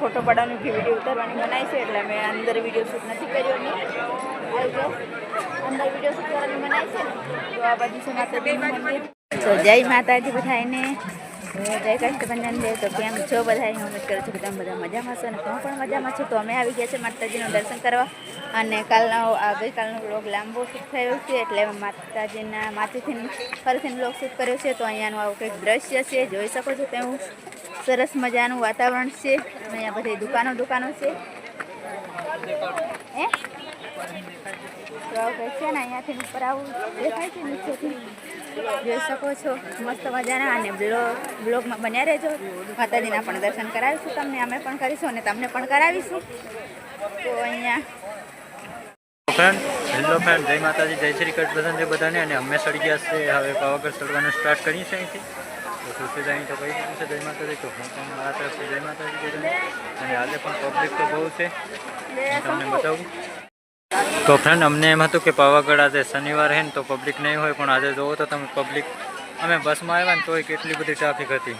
Photo પાડવાનું કે video ઉતારવાની મનાય છે, એટલે મેં અંદર વીડિયો શૂટ નથી કર્યો અંદર વીડિયો શૂટ કરવાની મનાય છે તો આ બાજુ મંદિર. તો જય માતાજી બધાને જય કષ્ટબંધન છે તો કેમ છો બધા હું ઉમેદ કરું છું કે તમે બધા મજામાં છો અને હું પણ મજામાં છું. તો અમે આવી ગયા છે માતાજીનું દર્શન કરવા. અને કાલનો ગઈકાલનો બ્લોગ લાંબો શૂટ થયો છે એટલે માતાજીના માથેથી ફરીથી બ્લોગ શૂટ કર્યો છે. તો અહીંયાનું આવું કંઈક દ્રશ્ય છે. જોઈ શકો છો તેવું સરસ મજાનું વાતાવરણ છે. અહીંયા બધી દુકાનો દુકાનો છે. હે? તો આવું કંઈક છે ને અહીંયાથી ઉપર આવું દેખાય છે નીચેથી? જોઈ શકો છો. મસ્ત મજાના અને બ્લોગ બ્લોગમાં બન્યા રહેજો. માતાજીના પણ દર્શન કરાવીશું તમને, અમે પણ કરીશું અને તમને પણ કરાવીશું. તો અહીંયા હેલો ફ્રેન્ડ જય માતાજી, જય શ્રી કૃષ્ણ જય બધાને અને અમે સડી ગયા છે. હવે પાવાગઢ ચડવાનું સ્ટાર્ટ કરીએ છીએ અહીંથી. તો અહીં તો કહી દીધું છે, જય માતાજી. તો હું પણ મારા તરફથી જય માતાજી અને આજે પણ પબ્લિક તો બહુ છે. તમને બતાવું. તો ફ્રેન્ડ અમને એમ હતું કે પાવાગઢ આજે શનિવાર હે ને તો પબ્લિક નહીં હોય પણ આજે જોવો તો તમે પબ્લિક અમે બસમાં આવ્યા ને તોય કેટલી બધી ટ્રાફિક હતી.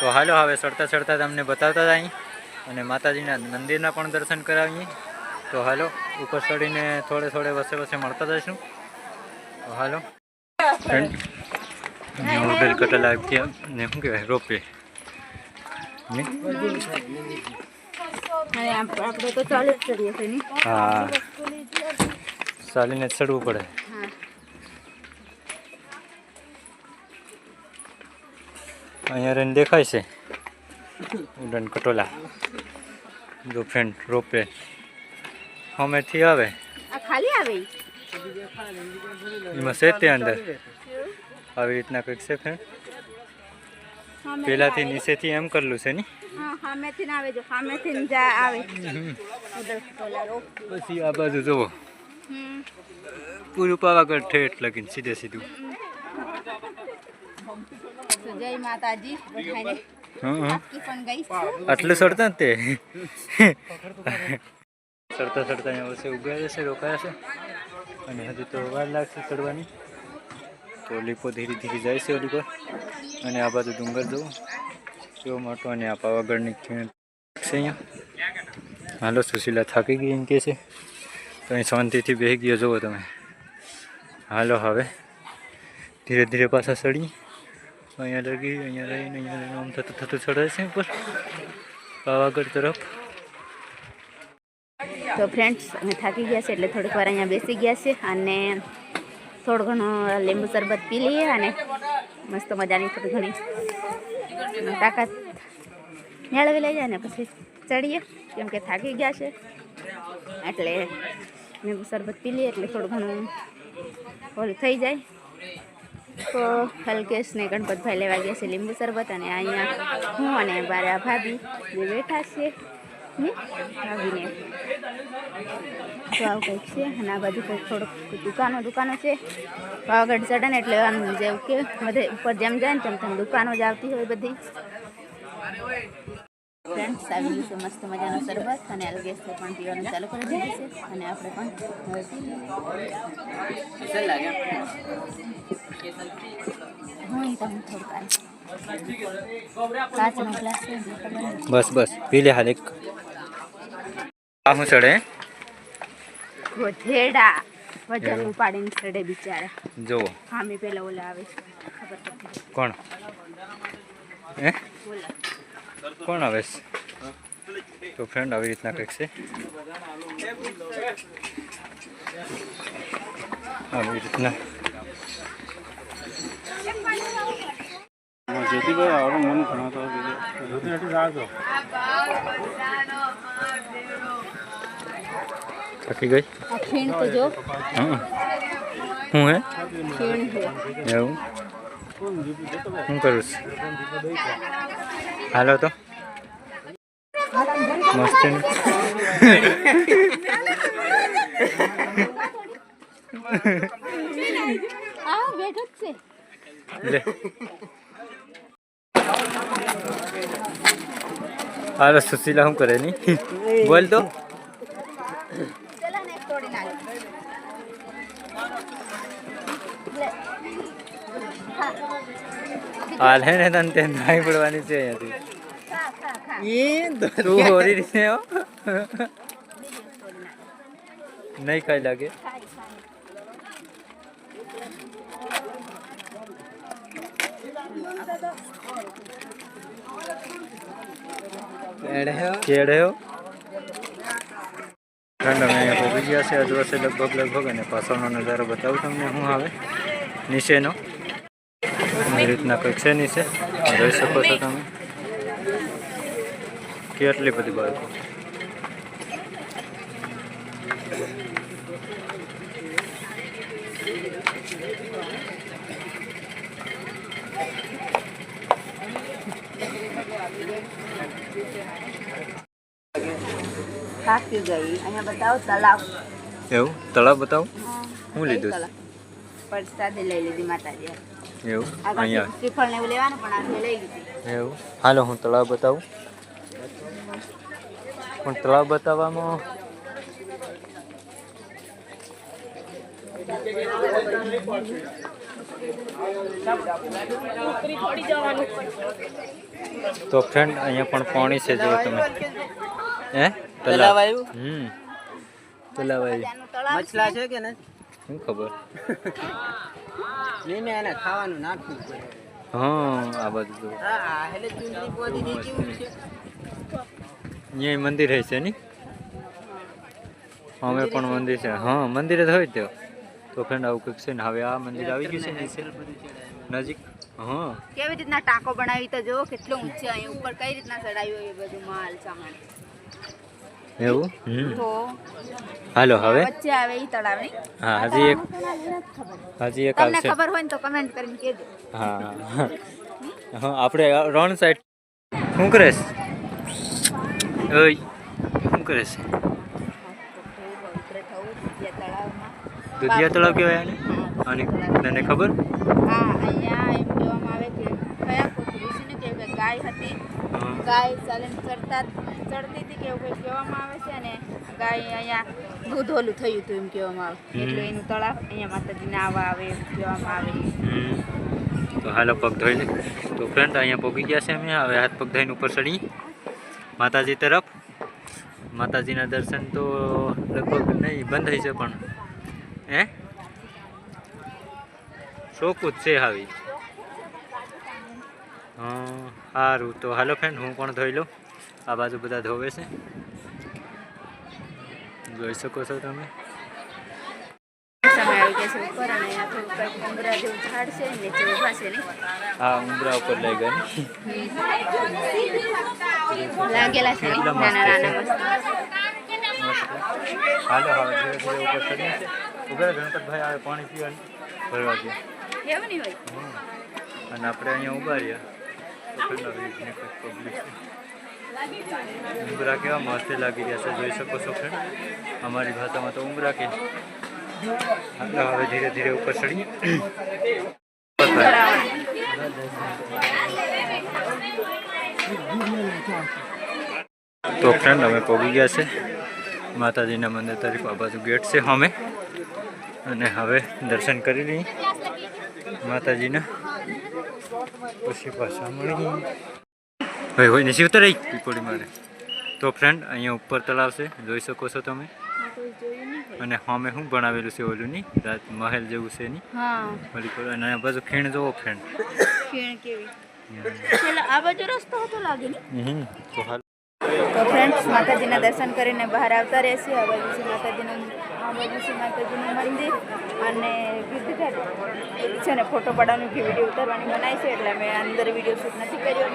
તો હાલો હવે ચડતા ચડતા તમને બતાવતા જ અહીં અને માતાજીના મંદિરના પણ દર્શન કરાવીએ. તો હાલો ઉપર ચડીને થોડે થોડે વસે વસે મળતા જઈશું. તો હાલો. ફ્રેન્ડ હોટેલ કટલ આવી ગયા. ને શું કહેવાય રોપે ને? અને આપ- આપણે તો ચાલુ જ કરીએ હા. ચાલીને ચડવું પડે. અહીંયા રહીને દેખાય છે. ઉડન કટોલા. જો ફ્રેન્ડ રોપે. અમેથી આવે. ખાલી આવે? એમાં છે તે અંદર. આવી રીતના કંઈક છે ફ્રેન્ડ પેલાથી નીચેથી એમ કરેલું છે ને? હા સામેથી આવે જો સામેથી આવે. પછી આ બાજુ જુઓ. પૂરું પાવાગઢ ઠેઠ લગીને સીધે સીધું. જય માતાજી. આટલું સડતા ને તે? સડતા ચડતા અહીંયા વર્ષે ઉગાડે છે રોકાયા છે. અને હજુ તો વાર લાગશે ચડવાની. તો લીપો ધીરે ધીરે જાય છે ઓલી પર અને આ બાજુ ડુંગર જવું કેવો મોટો અને આ પાવાગઢની છે અહીંયા. હાલો, સુશીલા થાકી ગઈ એમ કે છે? તો અહીં શાંતિથી બેસી ગયો, જુઓ તમે. હાલો, હવે. ધીરે ધીરે પાછા ચડી અહીંયા લગી, અહીંયા રહીને અહીંયા રહીને આમ થતું થતું ચડે છે ઉપર. પાવાગઢ તરફ. તો ફ્રેન્ડ્સ અમે થાકી ગયા છે એટલે થોડીક વાર અહીંયા બેસી ગયા છે અને થોડું ઘણું લીંબુ શરબત પી લઈએ અને મસ્ત મજાની થોડી ઘણી તાકાત મેળવી જાય ને પછી ચડીએ, કેમ કે થાકી ગયા છે. એટલે મેં શરબત પી લઈએ એટલે થોડું ઘણું ઓલું થઈ જાય. તો હલકેશને ગણપતભાઈ લેવા ગયા છે લીંબુ શરબત અને અહીંયા હું અને મારા ભાભી જે બેઠા છીએ. ને ભાભીને. તો આવું કંઈક છે અને આ બાજુ કંઈક થોડુંક દુકાનો દુકાનો છે. પાવાગઢ ચડે ને એટલે આમ જેવું કે બધે ઉપર જેમ જાય ને તેમ તેમ દુકાનો જ આવતી હોય બધી. ફ્રેન્ડ્સ આવી ગયું છે મસ્ત મજાનો શરબત અને અલગેસથી પણ પીવાનું ચાલુ કરી દીધું છે અને આપણે પણ. હું તમને થોડુંક કાચનો ગ્લાસ. બસ બસ પી લે હાલ એક. આ શું ચડે? ગોઠેડા વજન ઉપાડીને ચડે બિચારા. જુઓ. હા મેં પેલા ઓલા આવે છે. ખબર કોણ? હે? ઓલા. કોણ આવે છે? તો ફ્રેન્ડ આવી રીતના કંઈક છે? આવી રીતના. જ્યોતિભાઈ આવડું મન ભણાવતો જ્યોતિ રાખજો થાકી ગઈ? ખીણ તો જો. હં. હું હે? ખીણ એવું? શું કરું છું? હાલો તો. મસ્ત હાલો સુશીલા શું કરે ની? બોલ તો. હાલ હે ને તને તે નાઈ પડવાની છે અહીંયાથી. ખા તું હોરી રીતે હો. નહીં કઈ લાગે. કેળ્યો ઠંડ અમે અહીંયા પહોંચી ગયા છે. અજવાસે લગભગ લગભગ અને પાછળનો નજારો બતાવું તમને હું આવે. નીચેનો. એ રીતના કંઈક છે? નીચે જોઈ શકો છો તમે. કેટલી બધી બાળકો? થાકી ગઈ. અહીંયા બતાવો તલાવ. એવું? તળાવ બતાવું. હું. લીધું. પ્રસાદી લઈ લીધી માતાજી એવું? અહીંયા. શ્રીફળ ને એવું લેવાનું પણ આજે લઈ લીધી. એવું? હાલો હું તળાવ બતાવું. પણ તળાવ બતાવવામાં તો ફ્રેન્ડ અહીંયા પણ પાણી છે જો તમે. હે? તલાવ. આવ્યું? હમ. તલાવ આવ્યું. મછલા છે કે ને શું ખબર? નહીં એને ખાવાનું નાખ્યું છે હા આ બધું હા એટલે ચૂંટણી પોદી ની કેવું છે? અહીંયા મંદિર હશે ની? અમે પણ મંદિર છે. હા મંદિર જ હોય તો. તો ફ્રેન્ડ આવું કંઈક છે ને હવે આ મંદિર આવી ગયું છે નજીક? હા. કેવી રીતના ટાંકો બનાવી તો જો કેટલો ઊંચો અહીં ઉપર કઈ રીતના ચડાવ્યો એ બધું માલ સામાન? એવું? હાલો હવે? વચ્ચે આવે ઈ તળાવ નહીં? હા હજી એક હજી એક તમને ખબર હોય ને તો કમેન્ટ કરીને કહેજો. હા હા. આપણે રણ સાઈડ શું કરે છે? ઓય શું કરે છે? દુધિયા તળાવમાં દુધિયા તળાવ કહેવાય આને? અને તને ખબર? હા અહીંયા એમ કહેવામાં આવે કે કયા કોક ઋષિને કે ગાય હતી. ગાય ચાલીને ચડતા ચડતી કે એવું કંઈક કહેવામાં આવે છે અને ગાય અહીંયા દૂધ ઓલું થયું હતું એમ કહેવામાં આવે. એટલે એનું તળાવ અહીંયા માતાજીને આવા આવે એમ કહેવામાં આવે. તો હાલો પગ ધોઈ લે તો ફ્રેન્ડ અહીંયા પહોંચી ગયા છે અમે. હવે હાથ પગ ધોઈને ઉપર ચડી. માતાજી તરફ. માતાજીના દર્શન તો લગભગ નહીં બંધ થઈ છે પણ. હે? ચોખ્ખું જ છે હાવી. હા સારું. તો હાલો ફ્રેન્ડ હું પણ ધોઈ લઉં. આ બાજુ બધા ધોવે છે. જોઈ શકો છો તમે. હા આવી ઉપર લઈ ગયા લાગેલા છે હાલો હવે ધીરે ધીરે ઉપર ચડીએ ઊભા ગણપતભાઈ આવે પાણી પીવા ભરવા અને આપણે અહીંયા ઊભા રહ્યા. ઉંબરા કેવા મસ્ત લાગી રહ્યા છે, જોઈ શકો છો ફ્રેન્ડ અમારી ભાષામાં તો ઉંબરા કે હવે ધીરે ધીરે ઉપર ચડીએ. તો ફ્રેન્ડ અમે પહોંચી ગયા છે. માતાજીના મંદિર તરફ આ બાજુ ગેટ છે અમે અને હવે દર્શન કરી લઈએ. માતાજીના. પછી પાછા મળીએ. હોય હોય નસીબ તો રહી પીપોળી મારે. તો ફ્રેન્ડ અહીંયા ઉપર તળાવ છે. જોઈ શકો છો તમે. અને અમે શું બનાવેલું છે ઓલું ની? રાત મહેલ જેવું છે ની? ઓલી અને આ બાજુ ખીણ જોવો ફ્રેન્ડ ખીણ કેવી? આ બાજુ રસ્તો હતો લાગે ને? તો હાલ. તો ફ્રેન્ડ્સ માતાજીના દર્શન કરીને બહાર આવતા રહેશે. આ બાજુ છે માતાજીનું, આ બાજુ છે માતાજીનું મંદિર અને ગીરધાર છે ને ફોટો પાડવાનું કે વીડિયો ઉતારવાની મનાય છે, એટલે મેં અંદર વીડિયો શૂટ નથી કર્યો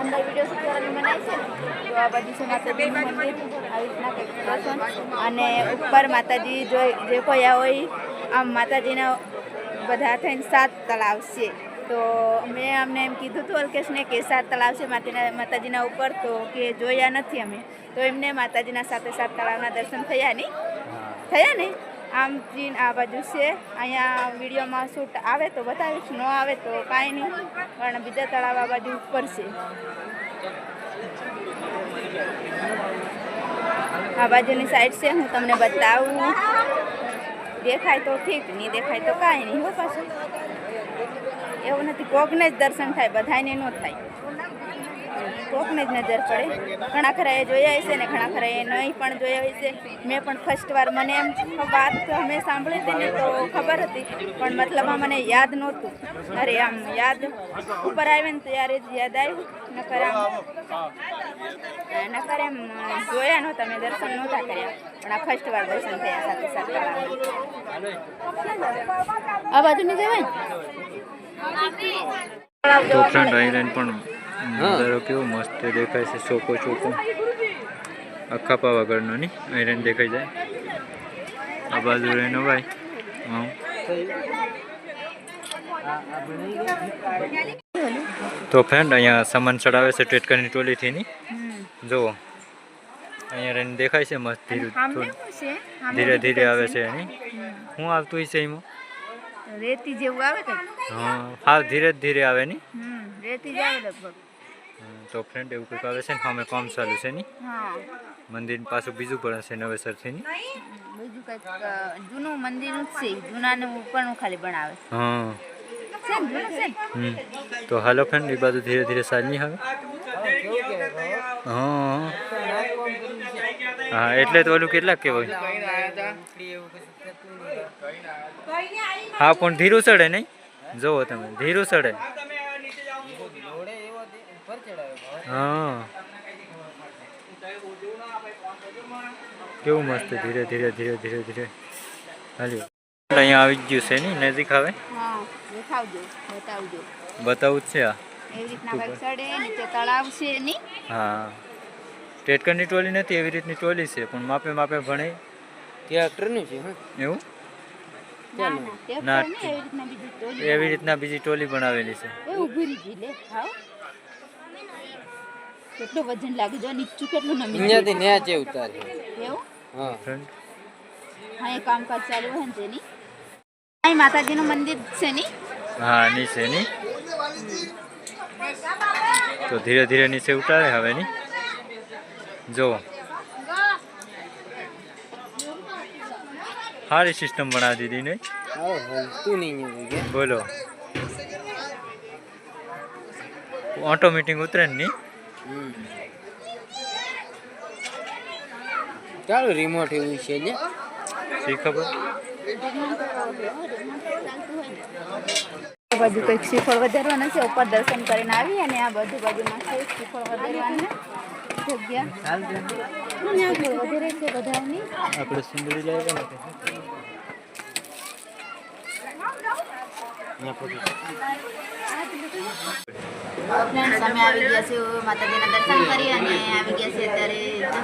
અંદર વીડિયો શૂટ કરવાની મનાય છે તો આ બાજુ છે માતાજીનું મંદિર આવી રીતના કંઈક દર્શન અને ઉપર માતાજી જો, જે કોઈ હોય, આમ માતાજીના બધા થઈને સાત તળાવ છે. તો મેં અમને એમ કીધું હતું અલ્કેશને કે સાત તળાવ છે માતાના માતાજીના ઉપર તો કે જોયા નથી અમે. તો એમને માતાજીના સાથે સાત તળાવના દર્શન થયા નહીં? થયા નહીં? આમ ચીન આ બાજુ છે. અહીંયા વિડીયોમાં શૂટ આવે તો બતાવીશ ન આવે તો કાંઈ નહીં. પણ બીજા તળાવ આ બાજુ ઉપર છે. આ બાજુની સાઈડ છે હું તમને બતાવું. દેખાય તો ઠીક નહીં દેખાય તો કાંઈ નહીં હો પાછું. એવું નથી, કોકને જ દર્શન થાય બધાને ન થાય. કોકને જ નજર પડે. ઘણા ખરા એ જોયા હશે ને ઘણા ખરા એ નહીં પણ જોયા હશે. મેં પણ ફર્સ્ટ વાર મને એમ વાત અમે સાંભળી હતી ને તો ખબર હતી, પણ મતલબમાં મને યાદ નહોતું. અરે આમ યાદ ઉપર આવે ને ત્યારે જ યાદ આવ્યું. નકર આમ નકર એમ જોયા નહોતા, મેં દર્શન નહોતા કર્યા. પણ આ ફર્સ્ટ વાર દર્શન થયા સાથે સાથે. આ બાજુ નહીં જવાય તો ફ્રેન્ડ આઈલેન્ડ પણ નજારો કેવો મસ્ત દેખાય છે ચોકો ચોકો આખા પાવાગઢનો ની આઈલેન્ડ દેખાઈ જાય. આ બાજુ રહેનો ભાઈ. હા તો ફ્રેન્ડ અહીંયા સામાન ચડાવે છે ટેટકરની ટોલીથી ની જુઓ. અહીંયા રહીને દેખાય છે મસ્ત ધીરે ધીરે ધીરે આવે છે? એની. હું આવતું હશે એમાં? રેતી જેવું આવે કઈ હા ધીરે ધીરે આવે ની? હમ રેતી જ આવે લગભગ. તો ફ્રેન્ડ એવું કંઈક આવે છે ને અમે કામ ચાલુ છે ની? હા. મંદિર પાછું બીજું પણ છે નવેસરથી ની? બીજું કંઈક જૂનું મંદિર જ છે જૂનાનું ઉપરનું ખાલી બનાવે હા. તો હાલો ફ્રેન્ડ એ બાજુ ધીરે ધીરે ચાલી હવે. હા. હા એટલે તો ઓલું કેટલાક કહેવાય? હા પણ ધીરું ચડે નહીં? જુઓ તમે ધીરું ચડે. હા. કેવું મસ્ત ધીરે ધીરે ધીરે ધીરે ધીરે. હાલ્યો. અહીંયા આવી જ ગયું છે નહીં નજીક આવે? હા બતાવું જ છે આ એવી રીતના કંઈક ચડે નીચે તળાવ છે નહીં? હા. ટેટકરની ટોલી નથી એવી રીતની ટોલી છે પણ માપે માપે ભણે. ટ્રેક્ટરનું છે એવું? ના ના ના, એવી રીતના બીજી ટોલી પણ રીતના બીજી ટોલી બનાવેલી છે. એ ઊભી રહી લે હાવ. કેટલું વજન લાગે જો નીચું કેટલું નમી અહીંયાથી ન્યાચે ઉતારે. એવું? હા. ફ્રેન્ડ હા એ કામકાજ ચાલુ હે ને તેની. અહીં માતાજીનું મંદિર છે ની? હા નીચે ની. તો ધીરે ધીરે નીચે ઉતારે હવે ની. જો સારી સિસ્ટમ બનાવી દીધી ને નહીં બોલો. ઓટોમેટિક ઉતરે ને ચાલો રિમોટ એવું છે ને શી ખબર? આ બાજુ કંઈક શ્રીફળ વધારવાના છે ઉપર દર્શન કરીને આવી અને આ બધું બાજુમાં છે શ્રીફળ વધારવાના જગ્યા. અને આ ફળ વધારે છે બધાની. આપણે સુંદરી લાવ્યા અમે આવી ગયા છીએ માતાજીના દર્શન કરી અને આવી ગયા છીએ અત્યારે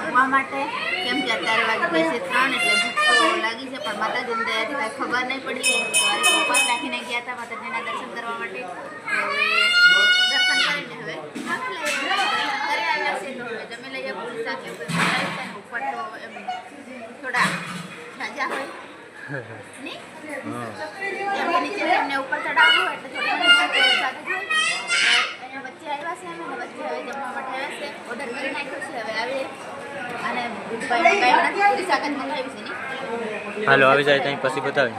જમવા માટે. કેમ કે અત્યારે વાગી ગયા છે ત્રણ એટલે ભૂખ તો લાગી છે પણ માતાજીની દયાથી કાંઈ ખબર નહીં પડી. સવારે ઉપવાસ રાખીને ગયા હતા માતાજીના દર્શન કરવા માટે તો હવે દર્શન કરીને હવે જમી લઈએ. દર્શન કરી આવ્યા છે તો હવે જમી લઈએ પૂરી સાથે બનાવી છે ઉપર તો એમ થોડા રાજા હોય. નહીં? હા. કેમ કે નીચે એમને ઉપર ચડાવવું એટલે થોડી ઘણી સાથે સાથે જોઈ. અહીંયા વચ્ચે આવ્યા છે અમે વચ્ચે હવે જમવા માટે આવ્યા છે. ઓર્ડર કરી નાખ્યો છે હવે આવીએ. અને દૂધભાઈ મંગાવ્યા નથી પૂરી શાક જ મંગાવી છે નહીં? હાલો આવી જાય ત્યાં પછી બતાવી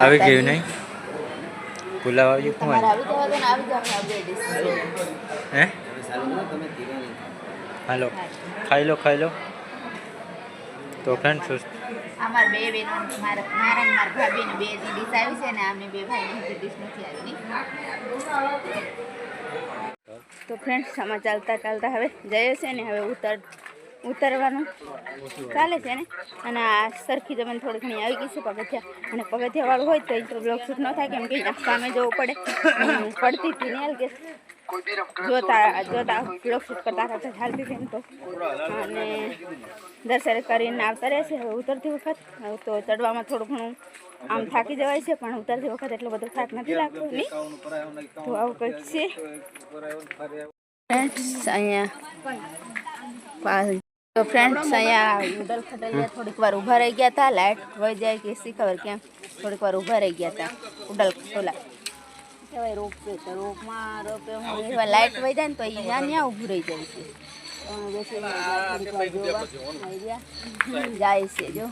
આવી ગયું નહીં? પુલાવ આવી ગયું હે? હાલો ખાઈ લો ખાઈ લો. તો ફ્રેન્ડ શું? અમાર બે બેનો મારા મારા મારા ભાભીને બે ડીશ આવી છે ને આમને બે ભાઈને હજી ડીશ નથી આવી. તો ફ્રેન્ડ આમાં ચાલતા ચાલતા હવે જઈએ છે ને હવે ઉતર ઉતરવાનું. ચાલે છે ને? અને આ સરખી જમીન થોડી ઘણી આવી ગઈ છે પગથિયા. અને પગથિયાવાળું હોય તો એ તો બ્લોક શૂટ ન થાય કેમ કે સામે જવું પડે. પડતી હતી ને કે જોતા જોતા બ્લોક શૂટ કરતા કરતા ચાલતી હતી ને તો. અને દર્શન કરીને આવતા રહેશે હવે ઉતરતી વખત. તો ચડવામાં થોડું ઘણું આમ થાકી જવાય છે પણ ઉતરતી વખત એટલો બધો થાક નથી લાગતો નહીં તો આવું કંઈક છે. અહીંયા અહીંયા તો ફ્રેન્ડ્સ અહીંયા ઉડલ ખટલિયા થોડીક વાર ઊભા રહી ગયા હતા લાઇટ વહી જાય કે શી ખબર કેમ? થોડીક વાર ઊભા રહી ગયા હતા ઉડલ ખટોલા કહેવાય રોપ છે તો રોપમાં રોપે હું લાઇટ વહી જાય ને તો અહીંયા ત્યાં ઊભું રહી જાય છે. જાય છે જો.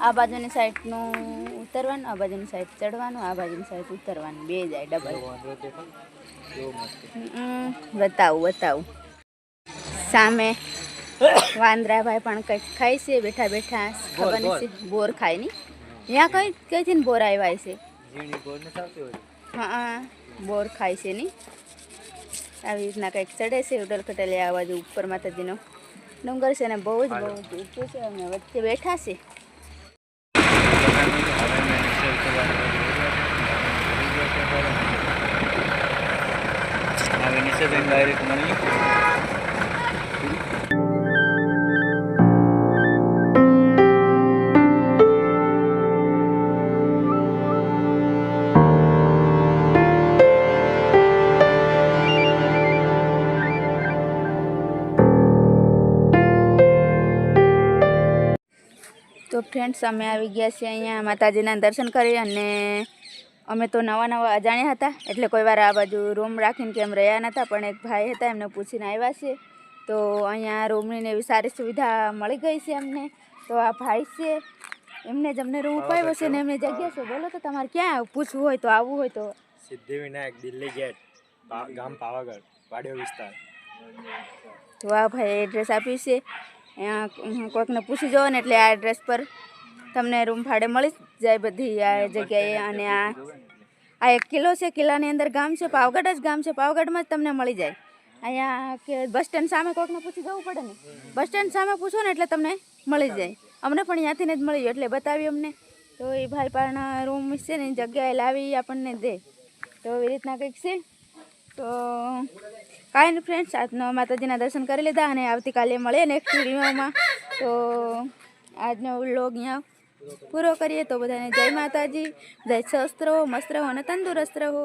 આ બાજુની સાઈડનું ઉતરવાનું આ બાજુની સાઈડ ચડવાનું આ બાજુની સાઈડ ઉતરવાનું. બે જાય ડબલ બતાવું બતાવું. સામે વાંદરાભાઈ પણ કંઈક ખાય છે બેઠા બેઠા. ખબર નથી બોર. ખાય નહીં. ત્યાં કઈ કઈથી બોર આવ્યા છે? હા બોર ખાય છે નહીં. આવી રીતના કંઈક ચડે છે ઉડલ કટેલે આ બાજુ ઉપર માતાજીનો. ડુંગર છે ને બહુ જ બહુ જ ઊંચું છે અને વચ્ચે બેઠા છે. નીચે જઈને ડાયરેક્ટ મળી તો ફ્રેન્ડ્સ અમે આવી ગયા છીએ અહીંયા માતાજીના દર્શન કરી અને અમે તો નવા નવા અજાણ્યા હતા એટલે કોઈ વાર આ બાજુ રૂમ રાખીને કે એમ રહ્યા નહોતા પણ એક ભાઈ હતા એમને પૂછીને આવ્યા છે. તો અહીંયા રૂમની એવી સારી સુવિધા મળી ગઈ છે અમને તો આ ભાઈ છે એમને જ અમને રૂમ અપાવ્યો છે ને એમની જગ્યા છે. બોલો તો તમારે ક્યાં પૂછવું હોય તો આવવું હોય તો. સિદ્ધિવિનાયક દિલ્હી ગેટ ગામ પાવાગઢ વાડિયો વિસ્તાર. તો આ ભાઈ એડ્રેસ આપ્યું છે. અહીંયા કોઈકને પૂછી જુઓ ને એટલે આ એડ્રેસ પર તમને રૂમ ભાડે મળી જાય બધી આ જગ્યાએ અને આ આ એક કિલ્લો છે કિલ્લાની અંદર ગામ છે પાવગઢ જ ગામ છે પાવગઢમાં જ તમને મળી જાય. અહીંયા કે બસ સ્ટેન્ડ સામે કોઈકને પૂછી જવું પડે ને? બસ સ્ટેન્ડ સામે પૂછો ને એટલે તમને મળી જાય. અમને પણ ત્યાંથી જ મળી ગયું એટલે બતાવી અમને. તો એ ભાઈ પણ રૂમ છે ને એ જગ્યાએ લાવી આપણને દે. તો એવી રીતના કંઈક છે. તો કાંઈ નહીં ફ્રેન્ડ્સ આજનો માતાજીના દર્શન કરી લીધા અને આવતીકાલે મળીએ નેક્સ્ટ વિડીયોમાં. તો આજનો વ્લોગ અહીંયા પૂરો કરીએ તો બધાને જય માતાજી જય સ્વસ્થ રહો મસ્ત રહો અને તંદુરસ્ત રહો.